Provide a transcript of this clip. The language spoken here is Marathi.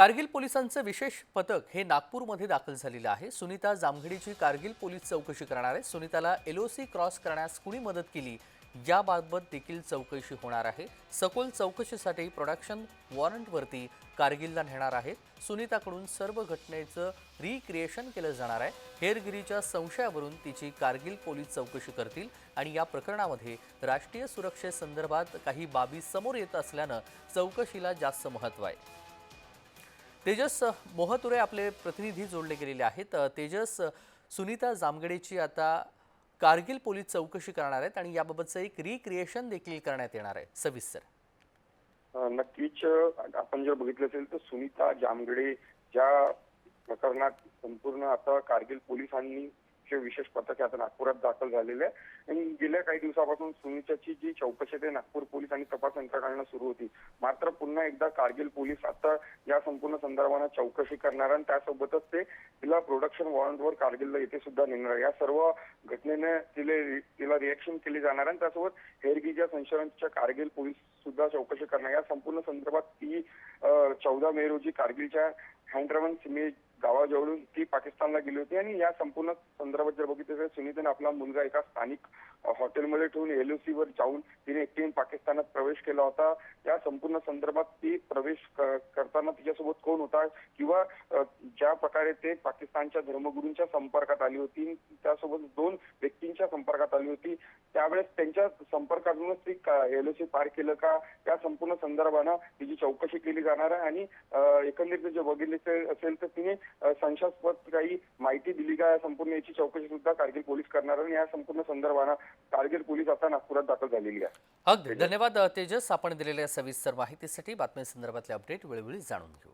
कारगिल पोलिसांचं विशेष पथक हे नागपूरमध्ये दाखल झालेलं आहे. सुनीता जामघडीची कारगिल पोलीस चौकशी करणार आहे. सुनीताला एलओसी क्रॉस करण्यास कुणी मदत केली याबाबत देखील चौकशी होणार आहे. सखोल चौकशीसाठी प्रोडक्शन वॉरंटवरती कारगिलला नेणार आहेत सुनीताकडून सर्व घटनेचं रिक्रिएशन केलं जाणार आहे. हेरगिरीच्या संशयावरून तिची कारगिल पोलीस चौकशी करतील आणि या प्रकरणामध्ये राष्ट्रीय सुरक्षेसंदर्भात काही बाबी समोर येत असल्यानं चौकशीला जास्त महत्त्व आहे. तेजस मोहतुरे आपले प्रतिनिधी जोडले गेलेले आहेत. तेजस सुनीता जामगडेची आता कारगिल पोलीस चौकशी करणार आहेत आणि याबाबतचं एक रिक्रिएशन देखील करण्यात येणार आहे. सविस्तर. नक्कीच आपण जर बघितलं असेल तर सुनीता जामगडे ज्या प्रकरणात संपूर्ण आता कारगिल पोलिसांनी चे विशेष पथक आता नागपुरात दाखल झालेले आहे. आणि गेल्या काही दिवसापासून सुनीताची जी चौकशी ते नागपूर पोलीस आणि तपास यंत्रणांना सुरू होती. मात्र पुन्हा एकदा कारगिल पोलीस आता या संपूर्ण संदर्भानं चौकशी करणार आणि त्यासोबतच ते तिला प्रोडक्शन वॉरंटवर कारगिलला येथे सुद्धा नेणार या सर्व घटनेने तिले तिला रिएक्शन केली जाणार आणि त्यासोबत हेरगिजा संशयांच्या कारगिल पोलीस सुद्धा चौकशी करणार या संपूर्ण संदर्भात ती चौदा मे रोजी कारगिलच्या हँड्रवन सिमेज गावाजवळून ती पाकिस्तानला गेली होती आणि या संपूर्ण संदर्भात जर बघितलं तर सुनीताने आपला मुलगा एका स्थानिक हॉटेलमध्ये ठेवून एलओसी वर जाऊन तिने एकटीने पाकिस्तानात प्रवेश केला होता. या संपूर्ण संदर्भात ती प्रवेश करताना तिच्यासोबत कोण होता किंवा ज्या प्रकारे ते पाकिस्तानच्या धर्मगुरूंच्या संपर्कात आली होती त्यासोबत दोन व्यक्तींच्या संपर्कात आली होती. त्यावेळेस त्यांच्या संपर्कातूनच ती एलओसी पार केलं का? या संपूर्ण संदर्भानं तिची चौकशी केली जाणार आहे आणि एकंदरीत जे बघितले असेल तर तिने संशयास्पद काही माहिती दिली का या संपूर्ण याची चौकशी सुद्धा कारगिल पोलीस करणार आणि या संपूर्ण संदर्भानं कारगिल पोलीस आता नागपुरात दाखल झालेली आहे. अगदी. धन्यवाद तेजस. आपण दिलेल्या सविस्तर माहितीसाठी बातम्यांसंदर्भातले अपडेट वेळोवेळी जाणून घेऊ.